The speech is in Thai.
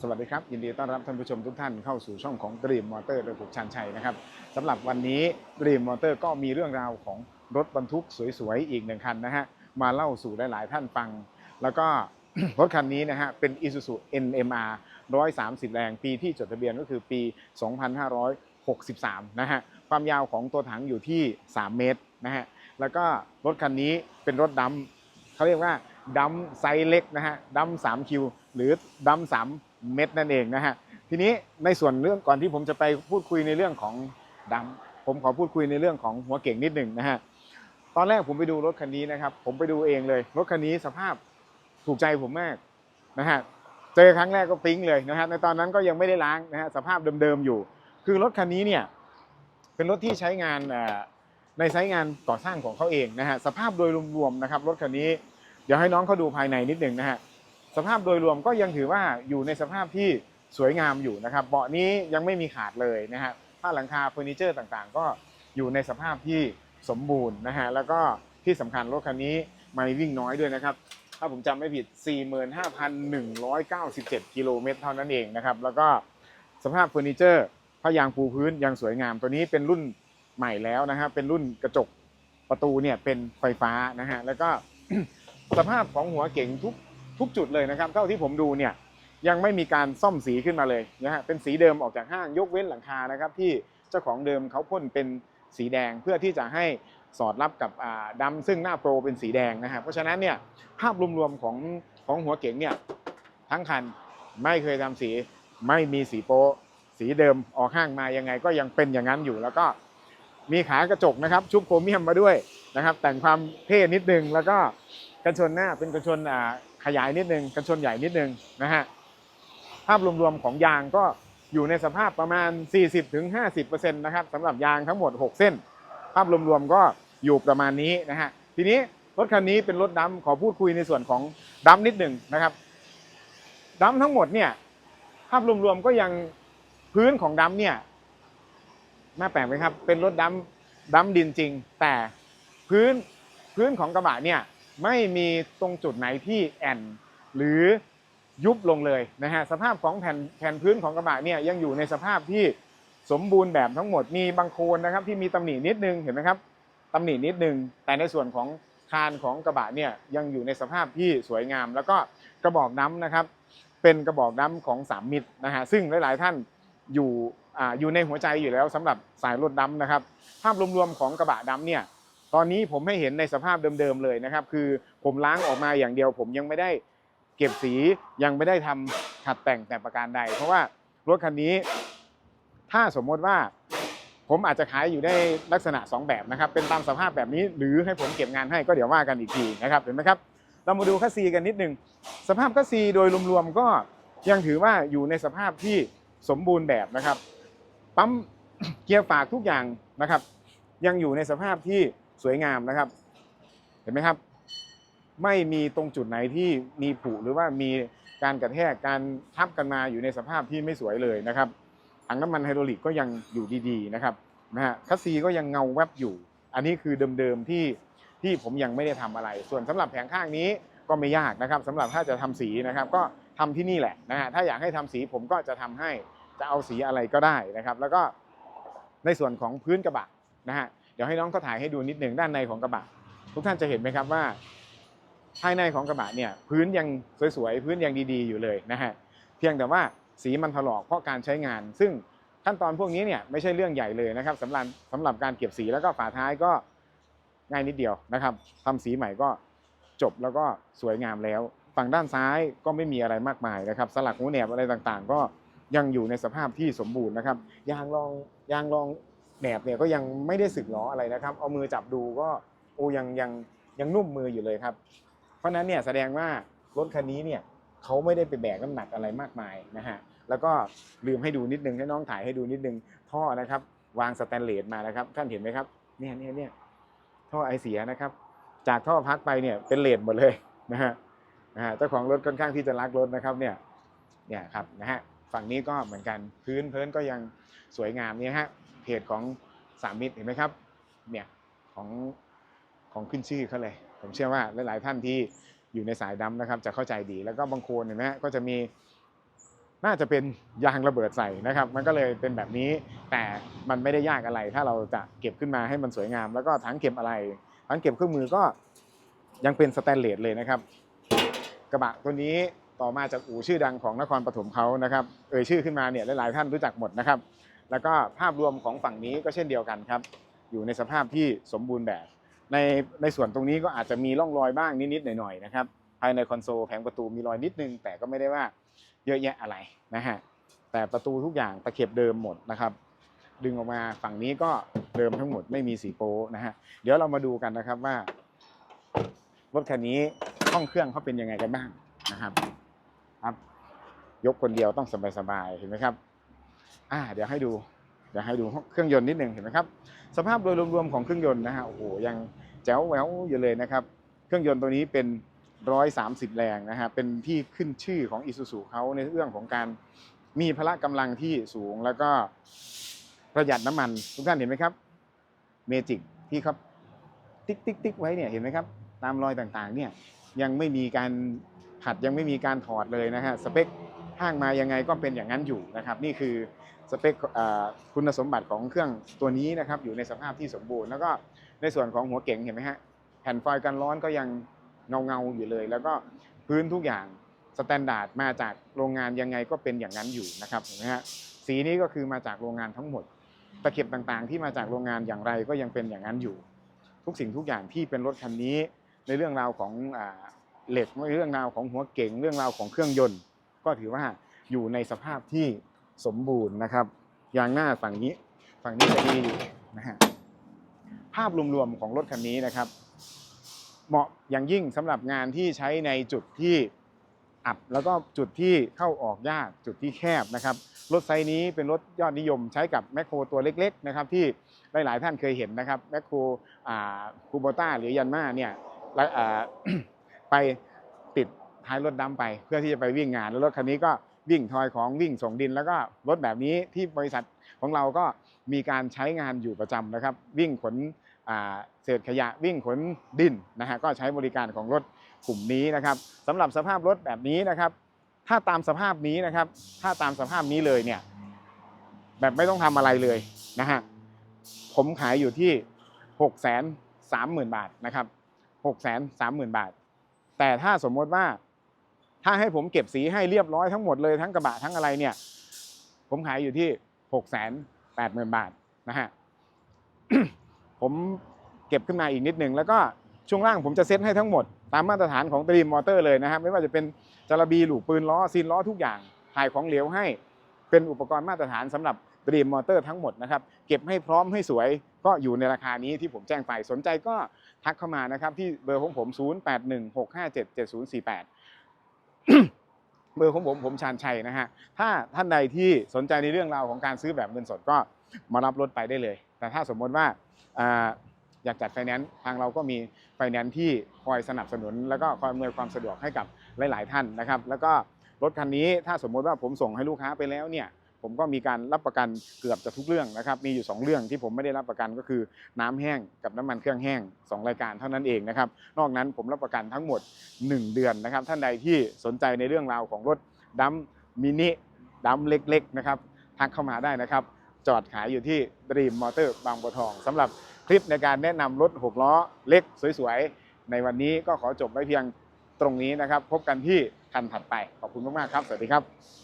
สวัสดีครับ ยินดีต้อนรับท่านผู้ชมทุกท่านเข้าสู่ช่องของ Dream Motor โดยผมชันชัยนะครับสำหรับวันนี้ Dream Motor ก็มีเรื่องราวของรถบรรทุกสวยๆ อีกหนึ่งคันนะฮะมาเล่าสู่หลายๆท่านฟัง แล้วก็รถคันนี้นะฮะเป็น Isuzu NMR 130 แรงปีที่จดทะเบียนก็คือปี 2563 นะฮะความยาวของตัวถังอยู่ที่ 3 เมตรนะฮะแล้วก็รถคันนี้เป็นรถดัมเขาเรียกว่าดัมไซส์เล็กนะฮะดัม3คิวหรือดัม3 เม็ดนั่นเองนะฮะทีนี้ในส่วนเรื่องก่อนที่ผมจะไปพูดคุยในเรื่องของดัมผมขอพูดคุยในเรื่องของหัวเก่งนิดหนึ่งนะฮะตอนแรกผมไปดูรถคันนี้นะครับ ผมไปดูเองเลย รถคันนี้สภาพถูกใจผมมากนะฮะเจอครั้งแรกก็ปิ๊งเลยนะฮะในตอนนั้นก็ยังไม่ได้ล้างนะฮะสภาพเดิมๆอยู่ คือรถคันนี้เนี่ยเป็นรถที่ใช้งานในไซต์งานก่อสร้างของเขาเองนะฮะสภาพโดยรวมๆนะครับรถคันนี้เดี๋ยวให้น้องเขาดูภายในนิดหนึ่งนะฮะ สภาพโดยรวมก็ยังถือว่าอยู่ในสภาพที่สวยงามอยู่นะครับเบาะนี้ยังไม่มีขาดเลยนะฮะผ้าหลังคาเฟอร์นิเจอร์ต่างๆ ก็อยู่ในสภาพที่สมบูรณ์นะฮะแล้วก็ที่สำคัญรถคันนี้ไมาวิ่งน้อยด้วยนะครับ ถ้าผมจำไม่ผิด 45,197 กิโลเมตรเท่านั้นเองนะครับ แล้วก็สภาพเฟอร์นิเจอร์ผ้ายางปูพื้นยังสวยงาม ตัวนี้เป็นรุ่นใหม่แล้วนะฮะเป็นรุ่นกระจกประตูเนี่ยเป็นไฟฟ้านะฮะแล้วก็สภาพของหัวเก๋งทุก ทุกจุดเลยนะครับ เท่าที่ผมดูเนี่ยยังไม่มีการซ่อมสีขึ้นมาเลยนะฮะเป็นสีเดิมออกจากห้างยกเว้นหลังคานะครับ ที่เจ้าของเดิมเขาพ่นเป็นสีแดงเพื่อที่จะให้สอดรับกับอ่าซึ่งหน้าโปรเป็นสีแดงนะฮะเพราะฉะนั้นเนี่ยภาพรวมๆของของหัวเก๋งเนี่ยทั้งคันไม่เคยทำสีไม่มีสีโปสีเดิมออกห้างมายังไงก็ยังเป็นอย่างนั้นอยู่แล้วก็มีขากระจกนะครับ ชุบโครเมียมมาด้วยนะครับ แต่งความเท่นิดนึงแล้วก็กันชนหน้าเป็นกันชนอ่า ขยายนิดนึงกันชนใหญ่นิดนึงนะฮะภาพรวมๆของยางก็อยู่ในสภาพประมาณ 40-50%นะครับสำหรับยางทั้งหมด 6 เส้น ภาพรวมๆก็อยู่ประมาณนี้นะฮะทีนี้รถคันนี้เป็นรถดัมขอพูดคุยในส่วนของดัมนิดหนึ่งนะครับดัมทั้งหมดเนี่ยภาพรวมๆก็ยังพื้นของดัมเนี่ยน่าแปลกไหมครับ เป็นรถดัมดัมดินจริง แต่พื้นพื้นของกระบะเนี่ย ไม่มีตรงจุดไหนที่แอนหรือยุบลงเลยนะฮะสภาพของแผ่นแผ่นพื้นของกระบะเนี่ยยังอยู่ในสภาพที่สมบูรณ์แบบทั้งหมดมีบางโคนนะครับที่มีตำหนินิดนึงเห็นไหมครับตำหนินิดนึง แต่ในส่วนของคานของกระบะเนี่ยยังอยู่ในสภาพที่สวยงาม แล้วก็กระบอกน้ำนะครับเป็นกระบอกน้ำของสามมิตรนะฮะซึ่งหลาย ๆ ท่านอยู่อ่าอยู่ในหัวใจอยู่แล้วสำหรับสายรถดำนะครับ ภาพรวมๆของกระบะดำเนี่ย ตอนนี้ผมให้เห็นในสภาพเดิมๆเลยนะครับ คือผมล้างออกมาอย่างเดียว ผมยังไม่ได้เก็บสียังไม่ได้ทำขัดแต่งแต่ประการใด เพราะว่ารถคันนี้ ถ้าสมมติว่าผมอาจจะขายอยู่ได้ลักษณะ 2 แบบนะครับ เป็นตามสภาพแบบนี้ หรือให้ผมเก็บงานให้ก็เดี๋ยวว่ากันอีกทีนะครับเห็นไหมครับ เรามาดูคัสซีกันนิดนึง สภาพคัสซีโดยรวมๆก็ยังถือว่าอยู่ในสภาพที่สมบูรณ์แบบนะครับ ปั๊มเกียร์ฝากทุกอย่างนะครับ ยังอยู่ในสภาพที่ สวยงามนะครับ เห็นไหมครับ ไม่มีตรงจุดไหนที่มีผุหรือว่ามีการกระแทกการทับกันมาอยู่ในสภาพที่ไม่สวยเลยนะครับถังน้ำมันไฮดรอลิกก็ยังอยู่ดีๆนะครับนะฮะคัสซีก็ยังเงาแวบอยู่ อันนี้คือเดิมๆที่ที่ผมยังไม่ได้ทำอะไร ส่วนสำหรับแผงข้างนี้ก็ไม่ยากนะครับสำหรับถ้าจะทำสีนะครับ ก็ทำที่นี่แหละนะฮะถ้าอยากให้ทำสีผมก็จะทำให้จะเอาสีอะไรก็ได้นะครับ แล้วก็ในส่วนของพื้นกระบะนะฮะ เดี๋ยวให้น้องเขาถ่ายให้ดูนิดหนึ่งด้านในของกระบะ ทุกท่านจะเห็นไหมครับว่า ภายในของกระบะเนี่ยพื้นยังสวยๆพื้นยังดีๆอยู่เลยนะฮะเพียงแต่ว่าสีมันถลอกเพราะการใช้งาน ซึ่งขั้นตอนพวกนี้เนี่ยไม่ใช่เรื่องใหญ่เลยนะครับสำหรับสำหรับการเก็บสีแล้วก็ฝาท้ายก็ง่ายนิดเดียวนะครับทำสีใหม่ก็จบแล้วก็สวยงามแล้ว ฝั่งด้านซ้ายก็ไม่มีอะไรมากมายนะครับ สลักหูแหนบอะไรต่างๆ ก็ยังอยู่ในสภาพที่สมบูรณ์นะครับยางรองยางรอง แหนบเนี่ยก็ยังไม่ได้สึกหรออะไรนะครับ เอามือจับดูก็โอ้ยังยังยังนุ่มมืออยู่เลยครับ เพราะนั้นเนี่ยแสดงว่ารถคันนี้เนี่ยเขาไม่ได้ไปแบกน้ำหนักอะไรมากมายนะฮะแล้วก็ลืมให้ดูนิดนึงให้น้องถ่ายให้ดูนิดนึงท่อนะครับ วางสแตนเลสมานะครับท่านเห็นไหมครับเนี่ยเนี่ยเนี่ยท่อไอเสียนะครับ จากท่อพักไปเนี่ยเป็นเลดหมดเลยนะฮะนะฮะเจ้าของรถค่อนข้างที่จะรักรถนะครับเนี่ยเนี่ยครับนะฮะ ฝั่งนี้ก็เหมือนกันพื้นเพินก็ยังสวยงามนี่ฮะเพจของสามมิตรเห็นไหมครับเนี่ยของของขึ้นชื่อเขาเลย ผมเชื่อว่าหลาย ๆ ท่านที่อยู่ในสายดำนะครับ จะเข้าใจดีแล้วก็บางโคนเห็นไหมฮะก็จะมีน่าจะเป็นยางระเบิดใส่นะครับ มันก็เลยเป็นแบบนี้แต่มันไม่ได้ยากอะไร ถ้าเราจะเก็บขึ้นมาให้มันสวยงาม แล้วก็ถังเก็บอะไรถังเก็บเครื่องมือก็ยังเป็นสแตนเลสเลยนะครับ กระบะตัวนี้ ต่อมาจากอู่ชื่อดังของนครปฐมเขานะครับเอ่ยชื่อขึ้นมาเนี่ยหลายๆท่านรู้จักหมดนะครับ แล้วก็ภาพรวมของฝั่งนี้ก็เช่นเดียวกันครับ อยู่ในสภาพที่สมบูรณ์แบบ ในในส่วนตรงนี้ก็อาจจะมีร่องรอยบ้างนิดๆหน่อยๆนะครับภายในคอนโซลแผงประตูมีรอยนิดนึง แต่ก็ไม่ได้ว่าเยอะแยะอะไรนะฮะแต่ประตูทุกอย่างตะเข็บเดิมหมดนะครับ ดึงออกมาฝั่งนี้ก็เดิมทั้งหมดไม่มีสีโป้นะฮะเดี๋ยวเรามาดูกันนะครับว่ารถคันนี้ห้องเครื่องเขาเป็นยังไงกันบ้างนะครับ ครับ ยกคนเดียวต้องสบายๆเห็นไหมครับอ่าเดี๋ยวให้ดูเดี๋ยวให้ดูเครื่องยนต์นิดหนึ่งเห็นไหมครับ สภาพโดยรวมๆของเครื่องยนต์นะฮะโอ้โหยังแจ๋วแหววอยู่เลยนะครับ เครื่องยนต์ตัวนี้เป็น 130 แรงนะฮะเป็นที่ขึ้นชื่อของ i s u z u เขาในเรื่องของการมีพละกำลังที่สูงแล้วก็ประหยัดน้ำมัน ทุกท่านเห็นไหมครับเมจิกที่ครับติ๊กติ๊กติ๊กไว้เนี่ยเห็นไหมครับ ตามรอยต่างๆเนี่ยยังไม่มีการ ขัดยังไม่มีการถอดเลยนะฮะสเปคห้างมายังไงก็เป็นอย่างนั้นอยู่นะครับ นี่คือสเปคคุณสมบัติของเครื่องตัวนี้นะครับอยู่ในสภาพที่สมบูรณ์ แล้วก็ในส่วนของหัวเก๋งเห็นไหมฮะแผ่นฟอยล์กันร้อนก็ยังเงาเงาอยู่เลย แล้วก็พื้นทุกอย่างสแตนดาร์ดมาจากโรงงานยังไงก็เป็นอย่างนั้นอยู่นะครับเห็นไหมฮะสีนี้ก็คือมาจากโรงงานทั้งหมด ตะเข็บต่างๆ ที่มาจากโรงงานอย่างไรก็ยังเป็นอย่างนั้นอยู่ ทุกสิ่งทุกอย่างที่เป็นรถคันนี้ในเรื่องราวของ เหล็กเรื่องราวของหัวเก๋งเรื่องราวของเครื่องยนต์ ก็ถือว่าอยู่ในสภาพที่สมบูรณ์นะครับ ยางหน้าฝั่งนี้ฝั่งนี้จะดีอยู่นะฮะภาพรวมๆของรถคันนี้นะครับ เหมาะอย่างยิ่งสำหรับงานที่ใช้ในจุดที่อับแล้วก็จุดที่เข้าออกยากจุดที่แคบนะครับรถไซส์นี้เป็นรถยอดนิยมใช้กับแมคโครตัวเล็กๆนะครับที่หลายๆท่านเคยเห็นนะครับแมคโครคูโบต้าหรือยันมาเนี่ย ไปติดท้ายรถดำไป เพื่อที่จะไปวิ่งงานแล้วรถคันนี้ก็วิ่งทอยของวิ่งส่งดิน แล้วก็รถแบบนี้ที่บริษัทของเราก็มีการใช้งานอยู่ประจำนะครับ วิ่งขนเศษขยะวิ่งขนดินนะฮะก็ใช้บริการของรถกลุ่มนี้นะครับสำหรับสภาพรถแบบนี้นะครับ ถ้าตามสภาพนี้นะครับ ถ้าตามสภาพนี้เลยเนี่ยแบบไม่ต้องทำอะไรเลยนะฮะผมขายอยู่ที่หกแสนสามหมื่นบาทนะครับหกแสนสามหมื่นบาท แต่ถ้าสมมติว่า ถ้าให้ผมเก็บสีให้เรียบร้อยทั้งหมดเลยทั้งกระบะทั้งอะไรเนี่ย ผมขายอยู่ที่หกแสนแปดหมื่นบาทนะฮะผมเก็บขึ้นมาอีกนิดหนึ่งแล้วก็ช่วงล่างผมจะเซ็ตให้ทั้งหมด ตามมาตรฐานของตรีมมอเตอร์เลยนะครับ ไม่ว่าจะเป็นจาระบีหลูกปืนล้อซีนล้อทุกอย่างถ่ายของเหลวให้เป็นอุปกรณ์มาตรฐานสำหรับ ดรีมมอเตอร์ทั้งหมดนะครับ เก็บให้พร้อมให้สวยก็อยู่ในราคานี้ที่ผมแจ้งไปสนใจก็ทักเข้ามานะครับ ที่เบอร์ของผม 0816577048เบอร์ของผมผมชาญชัยนะฮะ ถ้าท่านใดที่สนใจในเรื่องราวของการซื้อแบบเงินสดก็มารับรถไปได้เลย แต่ถ้าสมมติว่าอ่าอยากจัดไฟแนนซ์ทางเราก็มีไฟแนนซ์ที่คอยสนับสนุน แล้วก็คอยอำนวยความสะดวกให้กับหลาย ๆ ท่านนะครับ แล้วก็รถคันนี้ถ้าสมมติว่าผมส่งให้ลูกค้าไปแล้วเนี่ย ผมก็มีการรับประกันเกือบจะทุกเรื่องนะครับ มีอยู่ 2 เรื่องที่ผมไม่ได้รับประกันก็คือน้ำแห้งกับน้ำมันเครื่องแห้ง 2 รายการเท่านั้นเองนะครับ นอกนั้นผมรับประกันทั้งหมด 1 เดือนนะครับ ท่านใดที่สนใจในเรื่องราวของรถดัมมินิดัมเล็กๆนะครับทักเข้ามาได้นะครับ จอดขายอยู่ที่ Dream Motor บางบัวทองสำหรับคลิปในการแนะนำรถ6ล้อเล็กสวยๆ ในวันนี้ก็ขอจบไว้เพียงตรงนี้นะครับ พบกันที่คันถัดไป ขอบคุณมากๆครับ สวัสดีครับ